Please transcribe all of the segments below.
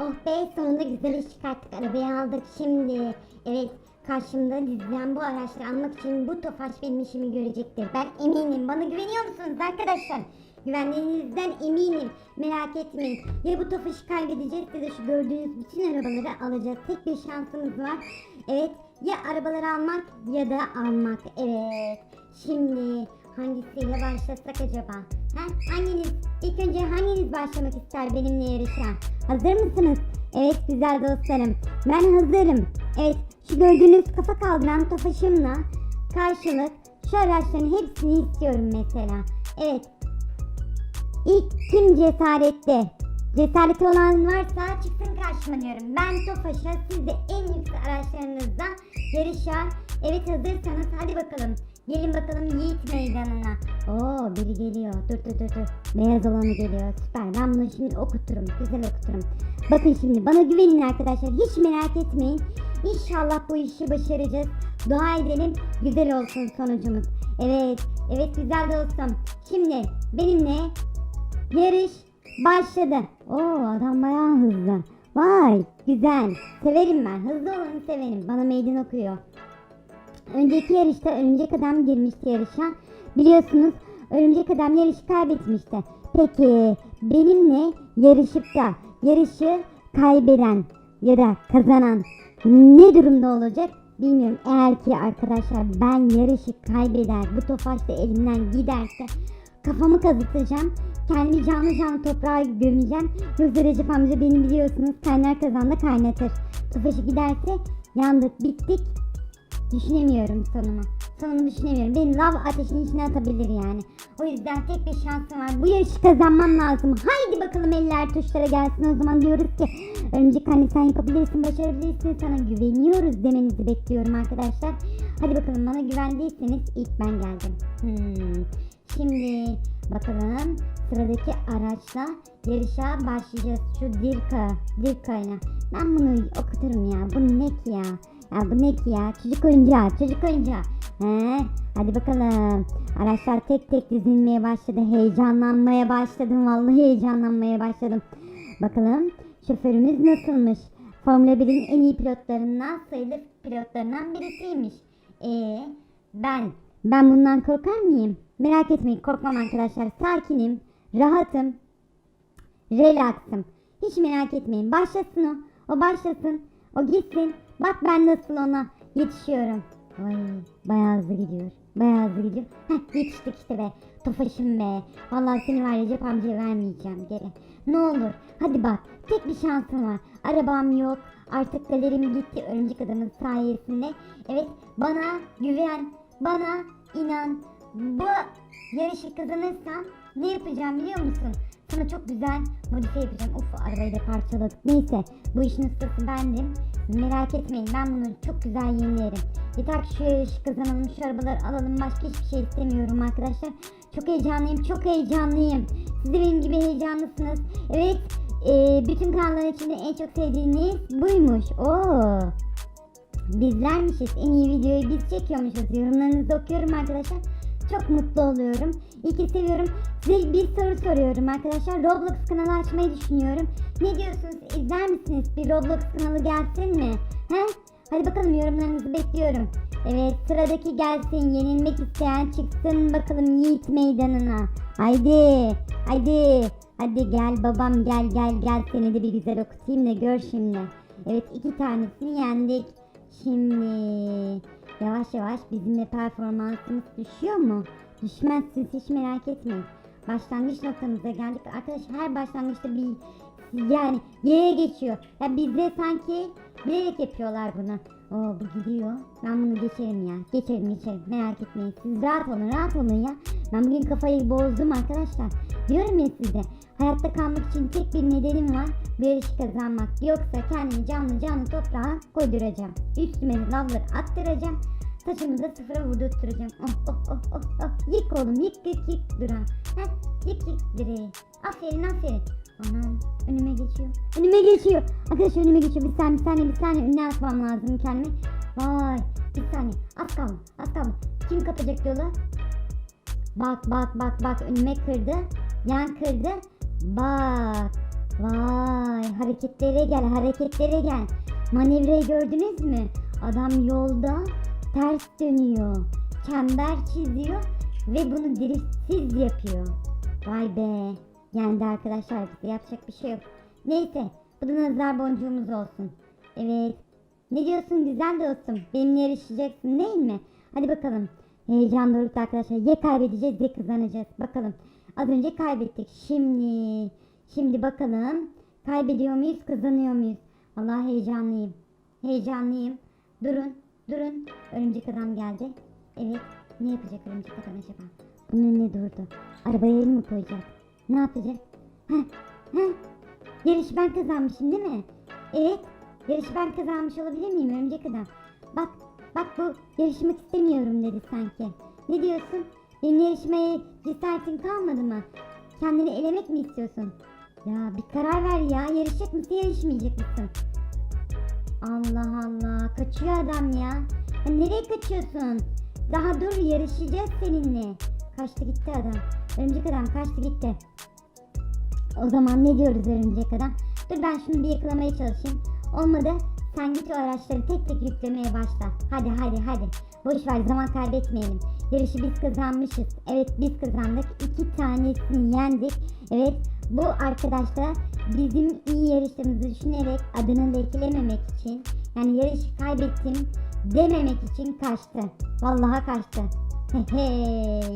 Oh be sonunda güzel iş çıkarttık arabayı aldık şimdi. Evet karşımda dizilen bu araçları almak için bu tofaş benim işimi görecektir. Ben eminim bana güveniyor musunuz arkadaşlar? Güvenliğinizden eminim. Merak etmeyin. Ya bu tofaşı kaybedeceğiz ya da şu gördüğünüz bütün arabaları alacağız. Tek bir şansımız var. Evet ya arabaları almak ya da almak. Evet. Şimdi hangisiyle başlasak acaba? Ha? Hanginiz? İlk önce hanginiz başlamak ister benimle yarışa? Hazır mısınız? Evet güzel dostlarım. Ben hazırım. Evet şu gördüğünüz kafa kaldıran tofaşımla karşılık şu araçların hepsini istiyorum mesela. Evet. İlk kim cesaretli? Cesareti olan varsa çıksın karşıma diyorum. Ben Tofaş'a siz de en yüksek araçlarınızda yarışa. Evet hazırsanız hadi bakalım. Gelin bakalım Yiğit Meydanı'na. Oo biri geliyor. Dur dur dur dur. Beyaz olanı geliyor. Süper. Ben bunu şimdi okuturum. Güzel okuturum. Bakın şimdi bana güvenin arkadaşlar. Hiç merak etmeyin. İnşallah bu işi başaracağız. Dua edelim. Güzel olsun sonucumuz. Evet. Evet güzel dostum. Şimdi benimle yarış başladı. Oo adam bayağı hızlı. Vay güzel. Severim ben. Hızlı olanı severim. Bana meydan okuyor. Önceki yarışta örümcek adam girmişti yarışa. Biliyorsunuz örümcek adam yarışı kaybetmişti. Peki benimle yarışıp da yarışı kaybeden ya da kazanan ne durumda olacak bilmiyorum. Eğer ki arkadaşlar ben yarışı kaybeder bu tofaş da elimden giderse kafamı kazıtacağım. Kendimi canlı canlı toprağa gömeceğim. Yoksa Recep amca beni biliyorsunuz kaynar kazanda kaynatır. Tofaşı giderse yandık bittik Düşünemiyorum sonumu. Sonumu düşünemiyorum. Beni lav ateşinin içine atabilir yani. O yüzden tek bir şansım var. Bu yarışı kazanmam lazım. Haydi bakalım eller tuşlara gelsin. O zaman diyoruz ki Örümcek anne sen yapabilirsin, başarabilirsin. Sana güveniyoruz demenizi bekliyorum arkadaşlar. Hadi bakalım bana güvendiyseniz ilk ben geldim. Hmm. Şimdi bakalım sıradaki araçla yarışa başlayacağız. Şu Dirka, Dirka'yla. Ben bunu okuturum ya. Bu ne ki ya? Ya bu ne ki ya? Çocuk oyuncağı, çocuk oyuncağı. He, hadi bakalım. Araçlar tek tek dizilmeye başladı. Heyecanlanmaya başladım. Vallahi heyecanlanmaya başladım. Bakalım şoförümüz nasılmış? Formula 1'in en iyi pilotlarından sayılır pilotlarından birisiymiş. Ee, ben, ben bundan korkar mıyım? Merak etmeyin korkmam arkadaşlar. Sakinim, rahatım, relaxım. Hiç merak etmeyin. Başlasın o. O başlasın. O gitsin. Bak ben nasıl ona yetişiyorum. Vay bayağı hızlı gidiyor. Bayağı hızlı gidiyor. Heh yetiştik işte be. Tofaşım be. Vallahi seni var Recep amcaya vermeyeceğim geri. Ne olur hadi bak tek bir şansım var. Arabam yok. Artık galerim gitti örümcek adamın sayesinde. Evet bana güven. Bana inan. Bu yarışı kazanırsam ne yapacağım biliyor musun? Sana çok güzel modifiye yapacağım. Of arabayı da parçaladık. Neyse bu işin ustası bendim. Merak etmeyin ben bunu çok güzel yenilerim. Yeter ki şu yarışı kazanalım, şu arabaları alalım. Başka hiçbir şey istemiyorum arkadaşlar. Çok heyecanlıyım, çok heyecanlıyım. Siz de benim gibi heyecanlısınız. Evet, e, bütün kanalların içinde en çok sevdiğiniz buymuş. Oo. Bizlermişiz. En iyi videoyu biz çekiyormuşuz. Yorumlarınızı okuyorum arkadaşlar. Çok mutlu oluyorum. İyi ki seviyorum. Size bir soru soruyorum arkadaşlar. Roblox kanalı açmayı düşünüyorum. Ne diyorsunuz? İzler misiniz? Bir Roblox kanalı gelsin mi? He? Hadi bakalım yorumlarınızı bekliyorum. Evet sıradaki gelsin. Yenilmek isteyen çıksın bakalım Yiğit meydanına. Haydi. Haydi. Hadi gel babam gel gel gel seni de bir güzel okutayım da gör şimdi. Evet iki tanesini yendik. Şimdi yavaş yavaş bizim de performansımız düşüyor mu? Siz hiç merak etmeyin. Başlangıç noktamıza geldik. Arkadaşlar her başlangıçta bir yani yere geçiyor. Ya bizde sanki bilerek yapıyorlar bunu. Oo bu gidiyor. Ben bunu geçerim ya. Geçerim geçerim. Merak etmeyin. Siz rahat olun rahat olun ya. Ben bugün kafayı bozdum arkadaşlar. Diyorum ya size. Hayatta kalmak için tek bir nedenim var. Bir yarışı kazanmak. Yoksa kendimi canlı canlı toprağa koyduracağım. Üstüme lavları attıracağım. Saçımı da sıfıra vurdurtturacağım. Oh oh oh oh oh. Yık oğlum yık yık yık Duran. Heh yık yık direği. Aferin aferin. Anam önüme geçiyor. Önüme geçiyor. Arkadaşlar önüme geçiyor. Bir saniye bir saniye bir saniye. Önüne atmam lazım kendimi. Vay bir saniye. Az kaldı az kaldı. Kim kapacak yolu? Bak bak bak bak önüme kırdı. Yan kırdı. Bak. Vay hareketlere gel hareketlere gel. Manevrayı gördünüz mü? Adam yolda ters dönüyor. Çember çiziyor ve bunu driftsiz yapıyor. Vay be. Yendi arkadaşlar bizi yapacak bir şey yok. Neyse bu da nazar boncuğumuz olsun. Evet. Ne diyorsun güzel dostum? Benimle yarışacaksın değil mi? Hadi bakalım. Heyecan dorukta arkadaşlar. Ya kaybedeceğiz ya kazanacağız. Bakalım. Az önce kaybettik. Şimdi. Şimdi bakalım. Kaybediyor muyuz kazanıyor muyuz? Vallahi heyecanlıyım. Heyecanlıyım. Durun. Durun. Örümcek adam geldi. Evet. Ne yapacak örümcek adam acaba? Bunun önüne durdu. Arabaya el mi koyacak? Ne yapacak? Heh. Heh. Yarışı ben kazanmışım değil mi? Evet. Yarışı ben kazanmış olabilir miyim örümcek adam? Bak. Bak bu yarışmak istemiyorum dedi sanki. Ne diyorsun? Benim yarışmaya cesaretin kalmadı mı? Kendini elemek mi istiyorsun? Ya bir karar ver ya. Yarışacak mısın yarışmayacak mısın? Allah Allah. Kaçıyor adam ya. ya nereye kaçıyorsun? Daha dur yarışacağız seninle. Kaçtı gitti adam. Örümcek adam kaçtı gitti. O zaman ne diyoruz örümcek adam? Dur ben şunu bir yakalamaya çalışayım. Olmadı. Sen git o araçları tek tek yüklemeye başla. Hadi hadi hadi. Boş ver zaman kaybetmeyelim. Yarışı biz kazanmışız. Evet biz kazandık. İki tanesini yendik. Evet bu arkadaş da bizim iyi yarıştığımızı düşünerek adını lekelememek için yani yarışı kaybettim dememek için kaçtı. Vallahi kaçtı. Hehe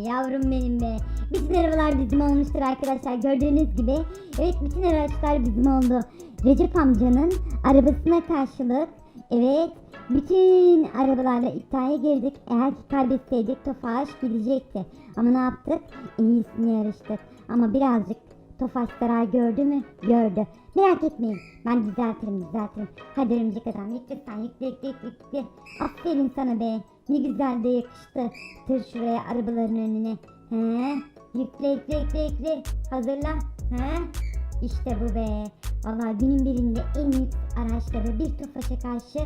yavrum benim be. Bütün arabalar bizim olmuştur arkadaşlar gördüğünüz gibi. Evet bütün araçlar bizim oldu. Recep amcanın arabasına karşılık evet bütün arabalarla iddiaya girdik. Eğer ki kaybetseydik Tofaş gidecekti. Ama ne yaptık? En iyisini yarıştık. Ama birazcık Tofaş zarar gördü mü? Gördü. Merak etmeyin. Ben düzeltirim düzeltirim. Hadi örümcek adam yükle sen yükle yükle yükle. yükle. Aferin sana be. Ne güzel de yakıştı. Tır şuraya arabaların önüne. He? Yükle yükle yükle yükle. Hazırla. He? İşte bu be. Vallahi günün birinde en lüks araçları bir Tofaş'a karşı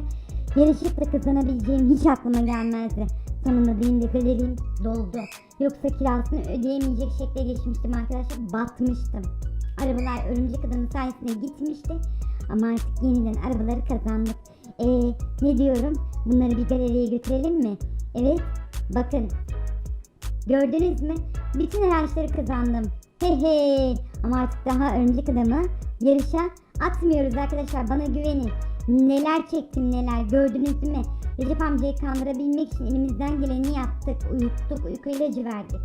yarışıp da kazanabileceğim hiç aklıma gelmezdi. Sonunda benim de galerim doldu. Yoksa kirasını ödeyemeyecek şekle geçmiştim arkadaşlar. Batmıştım. Arabalar örümcek adamın sayesinde gitmişti. Ama artık yeniden arabaları kazandık. Eee ne diyorum? Bunları bir galeriye götürelim mi? Evet. Bakın. Gördünüz mü? Bütün araçları kazandım. He he. Ama artık daha örümcek adamı yarışa atmıyoruz arkadaşlar. Bana güvenin. Neler çektim neler gördünüz mü? Recep amcayı kandırabilmek için elimizden geleni yaptık. Uyuttuk, uyku ilacı verdik.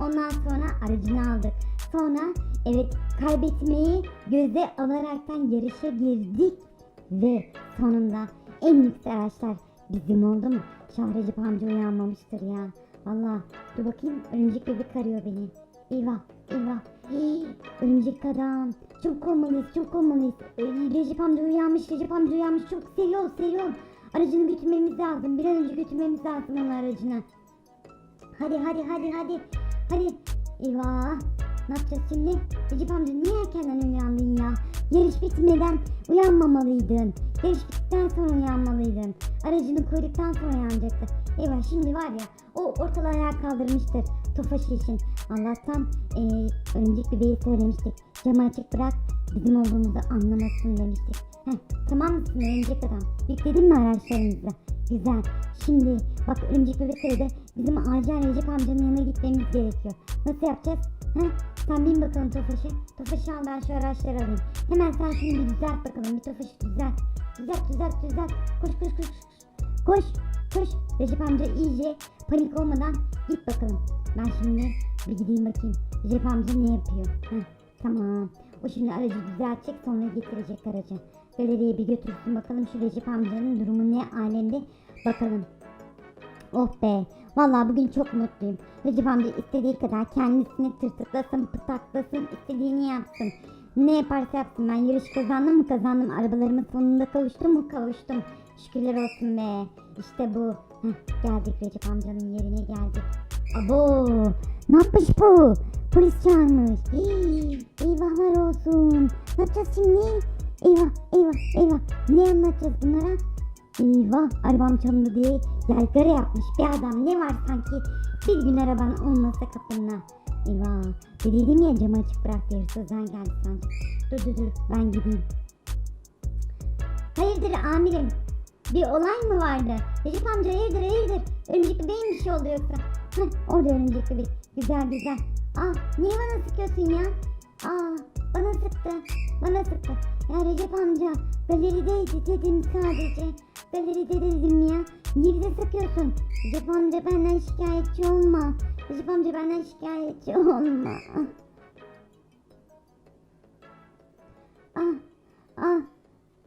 Ondan sonra aracını aldık. Sonra evet kaybetmeyi göze alaraktan yarışa girdik. Ve sonunda en lüks araçlar bizim oldu mu? Şah Recep amca uyanmamıştır ya. Valla dur bakayım örümcek bebek arıyor beni. Eyvah eyvah. Hii, örümcek adam. Çabuk olmalıyız çabuk olmalıyız. Ee, Recep amca uyanmış Recep amca uyanmış. Çok seri ol. Aracını götürmemiz lazım. Bir an önce götürmemiz lazım onun aracını. Hadi hadi hadi hadi. Hadi. Eyvah. Ne yapacağız şimdi? Recep amca niye erkenden uyandın ya? Yarış bitmeden uyanmamalıydın. Yarış bittikten sonra uyanmalıydın. Aracını koyduktan sonra uyanacaktı. Eyvah şimdi var ya o ortalığı ayağa kaldırmıştır. Tofaş için. Allah'tan eee önceki bebeği söylemiştik. Camı açık bırak bizim olduğumuzu anlamasın demiştik. Heh, tamam mısın örümcek adam? Yükledin mi araçlarımızı? Güzel. Şimdi bak örümcek bebek aradı. Bizim acil Recep amcanın yanına gitmemiz gerekiyor. Nasıl yapacağız? Heh, sen bin bakalım Tofaş'ı. Tofaş'ı al ben şu araçları alayım. Hemen sen şunu bir düzelt bakalım. Bir Tofaş'ı düzelt. Düzelt düzelt düzelt. Koş koş koş. Koş koş. Recep amca iyice panik olmadan git bakalım. Ben şimdi bir gideyim bakayım. Recep amca ne yapıyor? Heh, tamam. O şimdi aracı düzeltecek sonra getirecek aracı. Galeriye bir götürsün bakalım şu Recep amcanın durumu ne alemde bakalım. Oh be. Vallahi bugün çok mutluyum. Recep amca istediği kadar kendisini tırtıklasın, pıtaklasın, istediğini yapsın. Ne yaparsa yapsın ben yarış kazandım mı kazandım. Arabalarımın sonunda kavuştum mu kavuştum. Şükürler olsun be. İşte bu. Heh, geldik Recep amcanın yerine geldik. Abo ne yapmış bu? Polis çağırmış. Hii, eyvahlar olsun. Ne yapacağız şimdi? Eyvah eyvah eyvah. Ne anlatacağız bunlara? Eyvah arabam çalındı diye yaygara yapmış bir adam ne var sanki bir gün araban olmasa kapında. Eyvah dediydim ya camı açık bırak diye hırsızdan geldi sanki. Dur dur dur ben gideyim. Hayırdır amirim? Bir olay mı vardı? Recep amca hayırdır hayırdır? Örümcekli beyin bir şey oldu yoksa? Orada örümcekli bey. Güzel güzel. Aa niye bana sıkıyorsun ya? Aa bana sıktı. Bana sıktı. Ya Recep amca galerideydi dedim sadece. Galeride dedim ya. Niye bize sıkıyorsun? Recep amca benden şikayetçi olma. Recep amca benden şikayetçi olma. Ah ah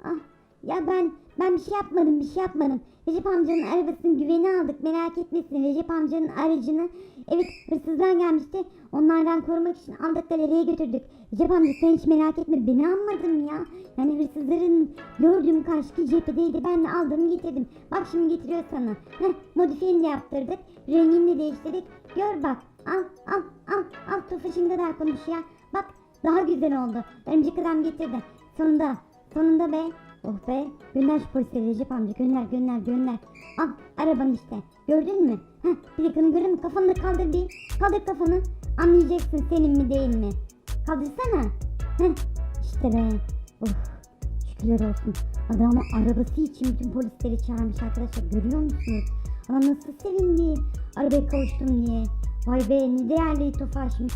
ah. Ya ben ben bir şey yapmadım bir şey yapmadım. Recep amcanın arabasını güvene aldık merak etmesin. Recep amcanın aracını evet hırsızlar gelmişti. Onlardan korumak için aldık galeriye götürdük. Recep amca sen hiç merak etme beni almadım ya. Yani hırsızların gördüğüm karşı cephedeydi ben de aldım getirdim. Bak şimdi getiriyor sana. Heh, modifiyeni de yaptırdık. Rengini de değiştirdik. Gör bak al al al al tofaşın kadar konuş ya. Bak daha güzel oldu. Örümcek adam getirdi. Sonunda sonunda be. Oh be. Gönder şu polisleri Recep amca. Gönder gönder gönder. Al araban işte. Gördün mü? Heh plakanı gördün mü? Kafanı da kaldır bir. Kaldır kafanı. Anlayacaksın senin mi değil mi? Kaldırsana. Heh işte be. Oh şükürler olsun. Adamı arabası için bütün polisleri çağırmış arkadaşlar. Görüyor musunuz? Adam nasıl sevindi. Arabaya kavuştum diye. Vay be ne değerli tofaşmış.